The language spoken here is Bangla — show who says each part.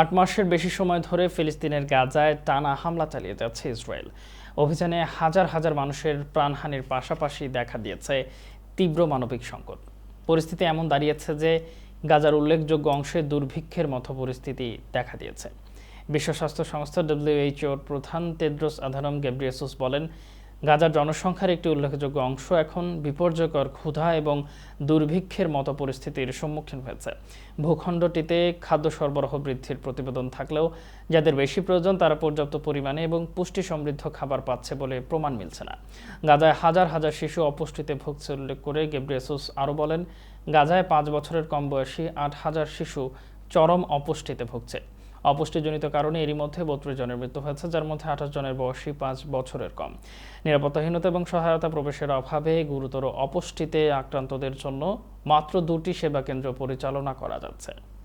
Speaker 1: আট মাসের বেশি সময় ধরে ফিলিস্তিনের গাজায় টানা হামলা চালিয়ে যাচ্ছে ইসরায়েল। অভিযানে হাজার হাজার মানুষের প্রাণহানির পাশাপাশি দেখা দিয়েছে তীব্র মানবিক সংকট। পরিস্থিতি এমন দাঁড়িয়েছে যে গাজার উল্লেখযোগ্য অংশে দুর্ভিক্ষের মতো পরিস্থিতি দেখা দিয়েছে। বিশ্ব স্বাস্থ্য সংস্থা ডব্লিউএইচওর প্রধান তেদ্রোস আধানম গেব্রিয়েসুস বলেন গাজার জনসংখ্যার একটি উল্লেখযোগ্য অংশ এখন বিপর্যয়কর ক্ষুধা এবং দুর্ভিক্ষের মতো পরিস্থিতির সম্মুখীন হয়েছে। ভূখণ্ডটিতে খাদ্য সরবরাহ বৃদ্ধির প্রতিবেদন থাকলেও যাদের বেশি প্রয়োজন তারা পর্যাপ্ত পরিমাণে এবং পুষ্টি সমৃদ্ধ খাবার পাচ্ছে বলে প্রমাণ মিলছে না। গাজায় হাজার হাজার শিশু অপুষ্টিতে ভুগছে উল্লেখ করে গেব্রিয়েসুস আরও বলেন, গাজায় পাঁচ বছরের কম বয়সী আট হাজার শিশু চরম অপুষ্টিতে ভুগছে। অপুষ্টিজনিত কারণে এরই মধ্যে বত্রিশ জনের মৃত্যু হয়েছে, যার মধ্যে আঠাশ জনের বয়সী পাঁচ বছরের কম। নিরাপত্তাহীনতা এবং সহায়তা প্রবেশের অভাবে গুরুতর অপুষ্টিতে আক্রান্তদের জন্য মাত্র দুটি সেবা কেন্দ্র পরিচালনা করা যাচ্ছে।